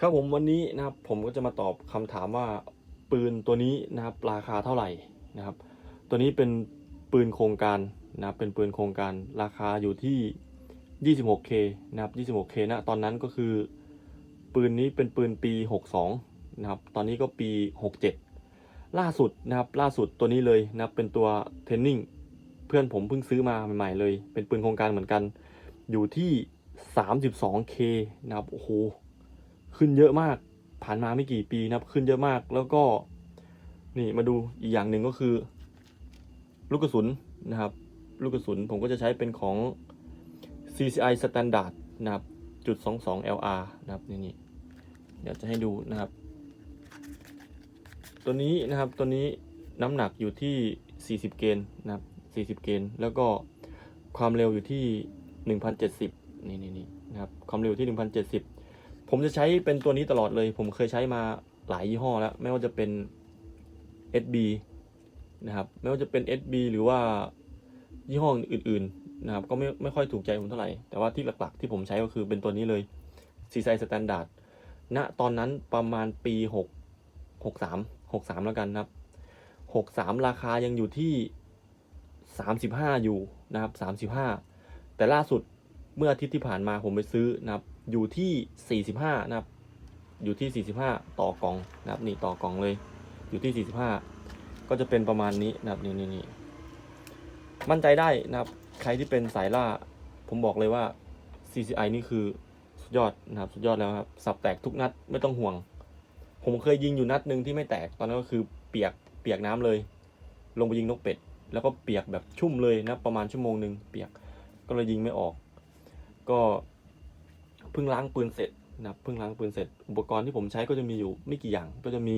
ครับผมวันนี้นะครับผมก็จะมาตอบคำถามว่าปืนตัวนี้นะครับราคาเท่าไหร่นะครับ ตัวนี้เป็นปืนโครงการนะครับเป็นปืนโครงการราคาอยู่ที่ 26K นะครับ 26K นะตอนนั้นก็คือปืนนี้เป็นปืนปี 62 นะครับ ตอนนี้ก็ปี 67 ล่าสุดนะครับล่าสุดตัวนี้เลยนะครับเป็นตัวเทนนิ่งเพื่อนผมเพิ่งซื้อมาใหม่ๆเลย เป็นปืนโครงการเหมือนกันอยู่ที่ 32K นะครับโอ้โห ขึ้นเยอะมาก ผ่านมาไม่กี่ปีนะครับ ขึ้นเยอะมาก แล้วก็นี่มาดูอีกอย่างหนึ่งก็คือ ลูกกระสุนนะครับ ลูกกระสุนผมก็จะใช้เป็นของ CCI Standard นะครับจุด22 LR นะครับนี่นี่เดี๋ยวจะให้ดูนะครับ ตัวนี้นะครับตัวนี้น้ำหนักอยู่ที่ 40 เกนนะครับ 40 เกนแล้วก็ความเร็วอยู่ที่ 1070 นี่นี่นี่นะครับ ความเร็วที่ 1070 ผมจะใช้เป็นตัวนี้ตลอดเลย ผมเคยใช้มาหลายยี่ห้อแล้ว ไม่ว่าจะเป็น SB นะครับ ไม่ว่าจะเป็น SB หรือว่ายี่ห้ออื่น ๆ นะครับ ก็ไม่ไม่ค่อยถูกใจผมเท่าไหร่ แต่ว่าที่หลักๆ ที่ผมใช้ก็คือเป็นตัวนี้เลย c c i Standard ณตอนนั้นประมาณปี6 63 63 แล้วกันนะครับ 63 ราคายังอยู่ที่ 35 อยู่นะครับ 35 แต่ล่าสุดเมื่ออาทิตย์ที่ผ่านมาผมไปซื้อนะครับ อยู่ที่ 45 นะครับ อยู่ที่ 45 ต่อกล่องนะครับนี่ต่อกล่องเลย อยู่ที่ 45 ก็จะเป็นประมาณนี้นะครับนี่นี่นี่มั่นใจได้นะครับ ใครที่เป็นสายล่า ผมบอกเลยว่า CCI นี่คือสุดยอดนะครับ สุดยอดแล้วครับ สับแตกทุกนัดไม่ต้องห่วง ผมเคยยิงอยู่นัดหนึ่งที่ไม่แตก ตอนนั้นก็คือเปียกเปียกน้ำเลย ลงไปยิงนกเป็ด แล้วก็เปียกแบบชุ่มเลยนะประมาณชั่วโมงหนึ่งเปียกก็เลยยิงไม่ออก ก็ เพิ่งล้างปืนเสร็จนะครับเพิ่งล้างปืนเสร็จ อุปกรณ์ที่ผมใช้ก็จะมีอยู่ไม่กี่อย่างก็จะมี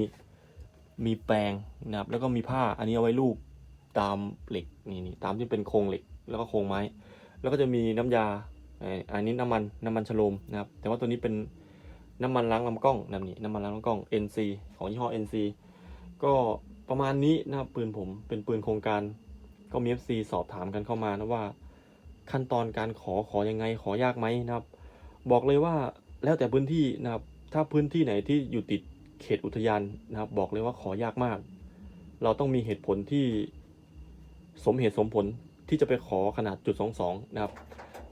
มีแปรงนะครับแล้วก็มีผ้าอันนี้เอาไว้ลูบตามเหล็กนี่นี่ตามที่เป็นโครงเหล็กแล้วก็โครงไม้ แล้วก็จะมีน้ำยาอันนี้น้ำมันน้ำมันชโลมนะครับแต่ว่าตัวนี้เป็นน้ำมันล้างลำกล้องนะนี่น้ำมันล้างลำกล้อง NC ของยี่ห้อ NC ก็ประมาณนี้นะครับปืนผมเป็นปืนโครงการก็มี FC สอบถามกันเข้ามานะว่า ขั้นตอนการขอขอยังไงขอยากไหมนะครับ บอกเลยว่าแล้วแต่พื้นที่นะครับ ถ้าพื้นที่ไหนที่อยู่ติดเขตอุทยานนะครับ บอกเลยว่าขอยากมาก เราต้องมีเหตุผลที่สมเหตุสมผลที่จะไปขอขนาดจุดสองสองนะครับ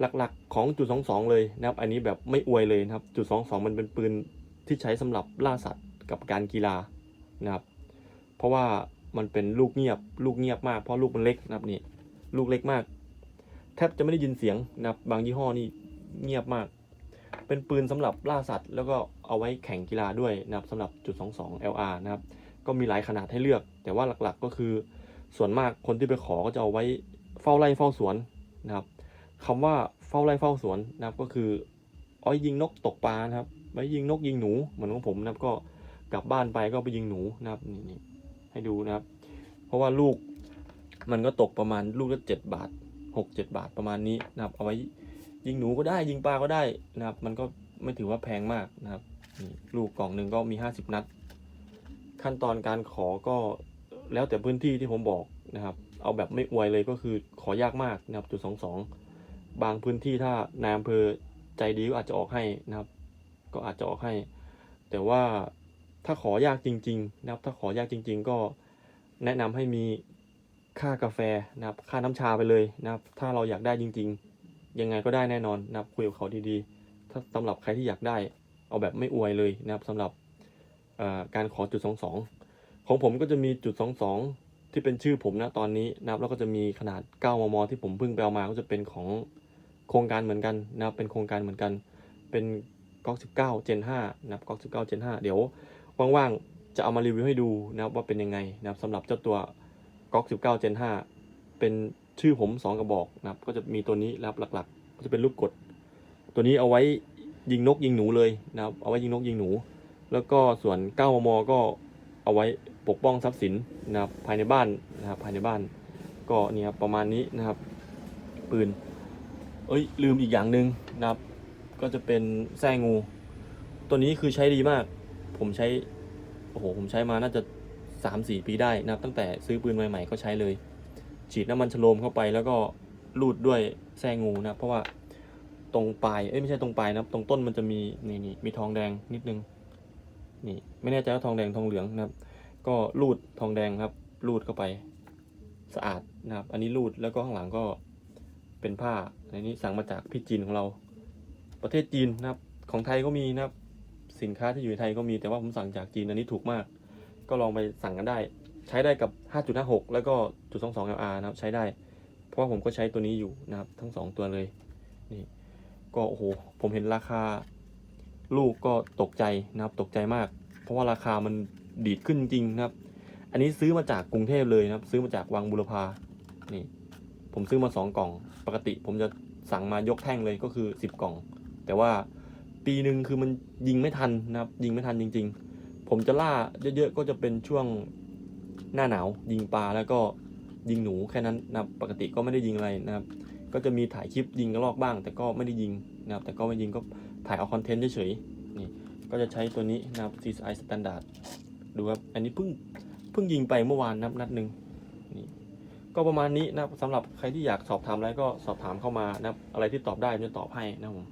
หลักๆของจุดสองสองเลยนะครับ อันนี้แบบไม่อวยเลยนะครับ จุดสองสองมันเป็นปืนที่ใช้สำหรับล่าสัตว์กับการกีฬานะครับ เพราะว่ามันเป็นลูกเงียบ ลูกเงียบมากเพราะลูกมันเล็กนะครับนี่ลูกเล็กมาก แทบจะไม่ได้ยินเสียงนะครับบางยี่ห้อนี่เงียบมาก เป็นปืนสำหรับล่าสัตว์ แล้วก็เอาไว้แข่งกีฬาด้วยนะครับสำหรับจุด22 LR นะครับ ก็มีหลายขนาดให้เลือก แต่ว่าหลักๆก็คือ ส่วนมากคนที่ไปขอก็จะเอาไว้เฝ้าไร่เฝ้าสวนนะครับคำว่าเฝ้าไร่เฝ้าสวนนะครับก็คือเอาไว้ยิงนกตกปลานะครับไว้ยิงนกยิงหนูเหมือนของผมนะครับก็กลับบ้านไปก็ไปยิงหนูนะครับนี่นี่ให้ดูนะครับ เพราะว่าลูกมันก็ตกประมาณลูกละเจ็ดบาทหกเจ็ดบาทประมาณนี้นะครับเอาไว้ ยิงหนูก็ได้ยิงปลาก็ได้นะครับ มันก็ไม่ถือว่าแพงมากนะครับลูกกล่องหนึ่งก็มีห้าสิบนัด ขั้นตอนการขอก็แล้วแต่พื้นที่ที่ผมบอกนะครับ เอาแบบไม่อวยเลยก็คือขอยากมากนะครับจุดสองสองบางพื้นที่ถ้านายอำเภอใจดีก็อาจจะออกให้นะครับ ก็อาจจะออกให้ แต่ว่าถ้าขอยากจริง ๆ นะครับ ถ้าขอยากจริง ๆ ก็แนะนำให้มีค่ากาแฟนะครับ ค่าน้ำชาไปเลยนะครับ ถ้าเราอยากได้จริง ๆ ยังไงก็ได้แน่นอนนะครับคุยกับเขาดีๆ ถ้าสำหรับใครที่อยากได้ เอาแบบไม่อวยเลยนะครับสำหรับการขอจุดสองสองของผมก็จะมีจุดสองสองที่เป็นชื่อผมนะตอนนี้นะครับแล้วก็จะมีขนาด 9 มม ที่ผมเพิ่งไปเอามาก็จะเป็นของโครงการเหมือนกันนะครับเป็นโครงการเหมือนกัน เป็นก๊อก19 Gen 5นะครับก๊อก19 Gen 5 เดี๋ยวว่างๆจะเอามารีวิวให้ดูนะครับว่าเป็นยังไงนะครับสำหรับเจ้าตัวก๊อก19 Gen 5 เป็นชื่อผม 2 กระบอกนะครับก็จะมีตัวนี้นะครับหลักๆ ก็จะเป็นลูกกด ตัวนี้เอาไว้ยิงนกยิงหนูเลยนะครับ เอาไว้ยิงนกยิงหนู แล้วก็ส่วน9มมก็เอาไว้ปกป้องทรัพย์สินนะครับภายในบ้านนะครับภายในบ้าน ก็เนี่ยครับประมาณนี้นะครับ ปืน เอ้ยลืมอีกอย่างหนึ่งนะครับ ก็จะเป็นแส้งู ตัวนี้คือใช้ดีมาก ผมใช้โอ้โหผมใช้มาน่าจะสามสี่ปีได้นะครับ ตั้งแต่ซื้อปืนใหม่ๆก็ใช้เลย ฉีดน้ำมันชโลมเข้าไปแล้วก็ ลูดด้วยแส้งูนะเพราะว่าตรงปลายเอ้ยไม่ใช่ตรงปลายนะครับ ตรงต้นมันจะมีนี่นี่มีทองแดงนิดนึงนี่ไม่แน่ใจว่าทองแดงทองเหลืองนะครับ ก็รูดทองแดงครับ รูดเข้าไปสะอาดนะครับ อันนี้รูดแล้วก็ข้างหลังก็เป็นผ้าอันนี้สั่งมาจากพี่จีนของเรา ประเทศจีนนะครับ ของไทยก็มีนะครับ สินค้าที่อยู่ในไทยก็มีแต่ว่าผมสั่งจากจีนอันนี้ถูกมาก ก็ลองไปสั่งกันได้ ใช้ได้กับ 5.56 แล้วก็จุด22 LR นะครับใช้ได้ ราะว่าผมก็ใช้ตัวนี้อยู่นะครับ ทั้งสองตัวเลยนี่ก็โอ้โหผมเห็นราคาลูกก็ตกใจนะครับตกใจมาก เพราะว่าราคามันดีดขึ้นจริงนะครับ อันนี้ซื้อมาจากกรุงเทพเลยนะครับ ซื้อมาจากวังบุรพานี่ผมซื้อมาสองกล่อง ปกติผมจะสั่งมายกแท่งเลยก็คือสิบกล่อง แต่ว่าปีหนึ่งคือมันยิงไม่ทันนะครับ ยิงไม่ทันจริง ๆ ผมจะล่าเยอะๆก็จะเป็นช่วงหน้าหนาวยิงปลาแล้วก็ ยิงหนูแค่นั้นนะครับปกติก็ไม่ได้ยิงอะไรนะครับ ก็จะมีถ่ายคลิปยิงกระรอกบ้าง แต่ก็ไม่ได้ยิงนะครับ แต่ก็ไม่ยิงก็ถ่ายเอาคอนเทนต์เฉยๆนี่ก็จะใช้ตัวนี้นะครับ CSI Standard ดูครับอันนี้เพิ่งเพิ่งยิงไปเมื่อวานนับนัดหนึ่งนี่ก็ประมาณนี้นะครับสำหรับใครที่อยากสอบถามอะไรก็สอบถามเข้ามานะครับอะไรที่ตอบได้จะตอบให้นะครับผม